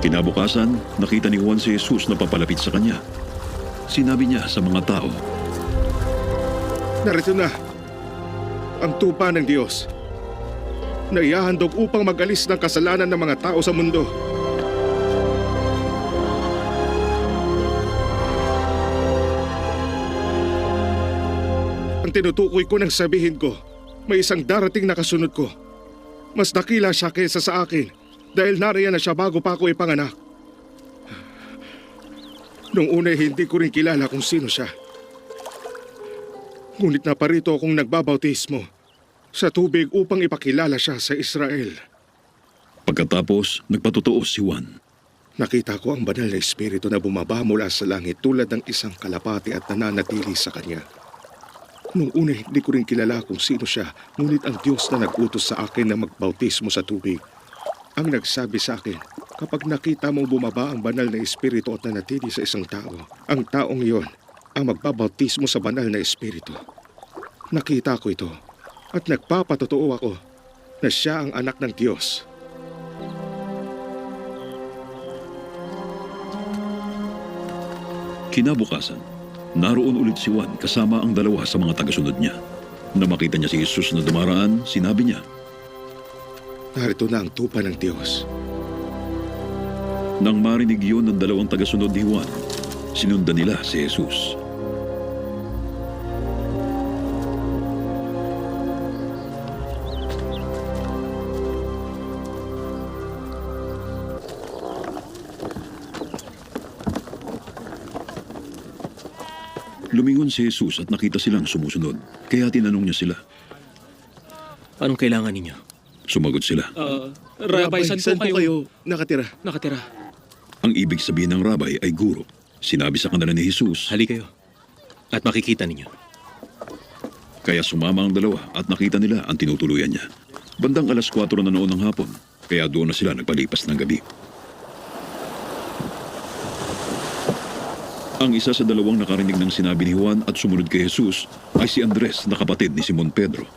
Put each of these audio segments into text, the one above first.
Kinabukasan, nakita ni Juan si Jesus na papalapit sa kanya. Sinabi niya sa mga tao, Narito na ang tupa ng Diyos na ihahandog upang magalis ng kasalanan ng mga tao sa mundo. Ang tinutukoy ko nang sabihin ko, may isang darating na kasunod ko. Mas dakila siya kaysa sa akin dahil nariyan na siya bago pa ako ipanganak. Nung una hindi ko rin kilala kung sino siya. Ngunit naparito akong nagbabautismo sa tubig upang ipakilala siya sa Israel. pagkatapos nagpatotoo si Juan. Nakita ko ang banal na espiritu na bumaba mula sa langit tulad ng isang kalapati at nananatili sa kanya. Nung una hindi ko rin kilala kung sino siya, ngunit ang Diyos na nagutos sa akin na magbautismo sa tubig. Ang nagsabi sa akin, kapag nakita mong bumaba ang banal na espiritu at nanatili sa isang tao, ang taong iyon ang magbabautismo sa banal na espiritu. Nakita ko ito at nagpapatotoo ako na siya ang anak ng Diyos. Kinabukasan, naroon ulit si Juan kasama ang dalawa sa mga tagasunod niya. Na makita niya si Jesus na dumaraan, sinabi niya, Narito na ang tupa ng Diyos. Nang marinig yun ng dalawang tagasunod ni Juan, sinundan nila si Jesus. Lumingon si Jesus at nakita silang sumusunod, kaya tinanong niya sila. Anong kailangan ninyo? Sumagot sila. Uh, Rabay, saan po kayo, nakatira? nakatira? Ang ibig sabihin ng rabay ay guro. Sinabi sa kanila ni Jesus, Hali kayo. At makikita ninyo. Kaya sumama ang dalawa at nakita nila ang tinutuluyan niya. Bandang alas 4 na noon ng hapon, kaya doon na sila nagpalipas ng gabi. Ang isa sa dalawang nakarinig ng sinabi ni Juan at sumunod kay Jesus ay si Andres na kapatid ni Simon Pedro.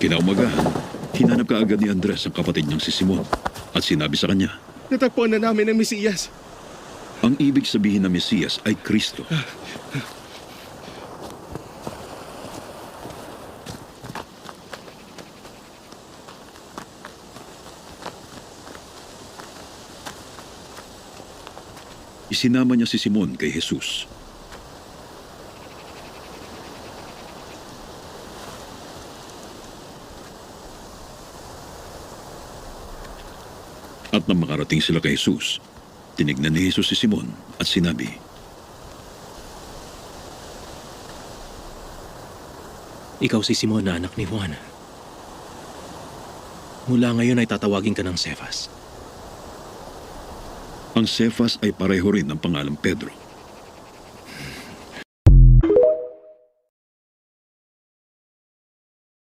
Kinaumagahan, hinanap ka agad ni Andres ang kapatid niyang si Simon at sinabi sa kanya, Natagpuan na namin ang Mesiyas. ang ibig sabihin ng Mesiyas ay Kristo. Isinama niya si Simon kay Jesus. At nang makarating sila kay Jesus, tinignan ni Jesus si Simon at sinabi, Ikaw si Simon na anak ni Juan. Mula ngayon ay tatawagin ka ng Cephas. Ang Cephas ay pareho rin ng pangalang Pedro.